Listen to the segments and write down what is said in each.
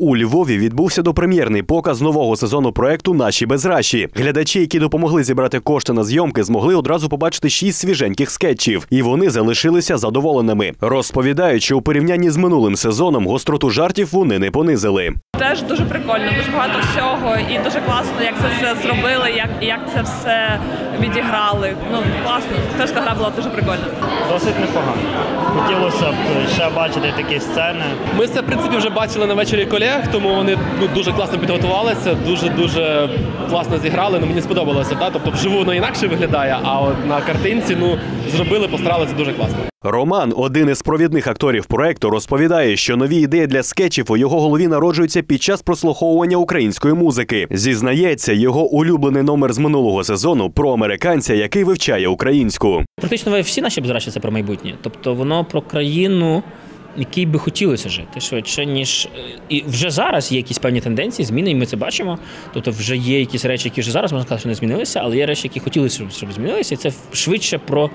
У Львові відбувся допрем'єрний показ нового сезону проекту Наші безраші. Глядачі, які допомогли зібрати кошти на зйомки, змогли одразу побачити шість свіженьких скетчів, і вони залишилися задоволеними. Розповідають, що у порівнянні з минулим сезоном гостроту жартів вони не понизили. Теж дуже прикольно, дуже багато всього, і дуже класно, як це все зробили, як, як це все відіграли. Ну класно, акторська гра була дуже прикольна. Досить непогано. Хотілося б ще бачити такі сцени. Ми це в принципі вже бачили на вечорі колег, тому вони ну, дуже класно підготувалися, дуже дуже класно зіграли. Ну мені сподобалося. Та? Тобто вживу воно інакше виглядає, а от на картинці ну зробили, постаралися дуже класно. Роман, один із провідних акторів проекту, розповідає, що нові ідеї для скетчів у його голові народжуються під час прослуховування української музики. Зізнається, його улюблений номер з минулого сезону про американця, який вивчає українську. Практично всі наші безрачі це про майбутнє. Тобто воно про країну, якій би хотілося жити швидше, ніж е, і вже зараз є якісь певні тенденції, зміни, і ми це бачимо. Тобто, вже є якісь речі, які вже зараз можна сказати, що не змінилися, але є речі, які хотілося, щоб змінилися. І це швидше про,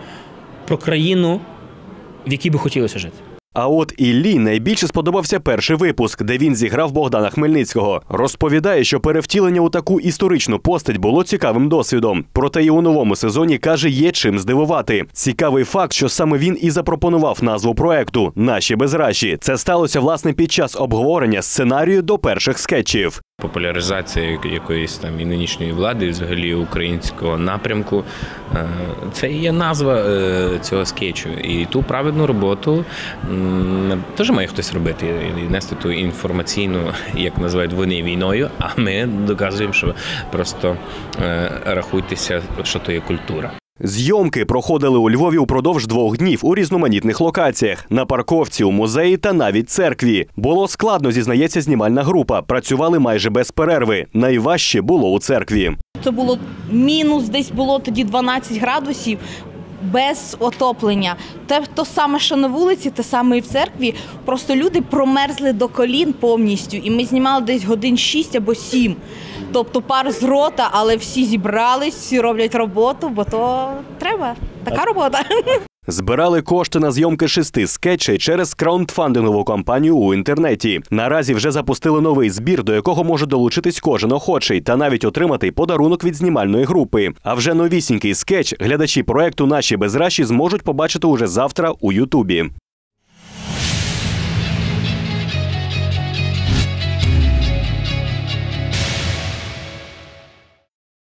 про країну, в якій би хотілося жити. А от Іллі найбільше сподобався перший випуск, де він зіграв Богдана Хмельницького. Розповідає, що перевтілення у таку історичну постать було цікавим досвідом. Проте і у новому сезоні каже, є чим здивувати. Цікавий факт, що саме він і запропонував назву проекту Наші безраші. Це сталося власне під час обговорення сценарію до перших скетчів. Популяризація якоїсь там і нинішньої влади, і взагалі українського напрямку. Е, Це і є назва е, цього скетчу. І ту праведну роботу теж має хтось робити і нести ту інформаційну, як називають вони війною. А ми доказуємо, що просто е, рахуйтеся, що то є культура. Зйомки проходили у Львові упродовж двох днів у різноманітних локаціях на парковці, у музеї та навіть церкві. Було складно, зізнається знімальна група. Працювали майже без перерви. Найважче було у церкві. Це було мінус, десь було тоді 12 градусів. Без отоплення. Те то саме, що на вулиці, те саме і в церкві. Просто люди промерзли до колін повністю, і ми знімали десь годин 6 або 7. Тобто пар з рота, але всі зібрались, всі роблять роботу, бо то треба. Така робота. Збирали кошти на зйомки шести скетчей через краундфандингову кампанію у інтернеті. Наразі вже запустили новий збір, до якого може долучитись кожен охочий, та навіть отримати подарунок від знімальної групи. А вже новісінький скетч глядачі проекту Наші безраші зможуть побачити уже завтра у Ютубі.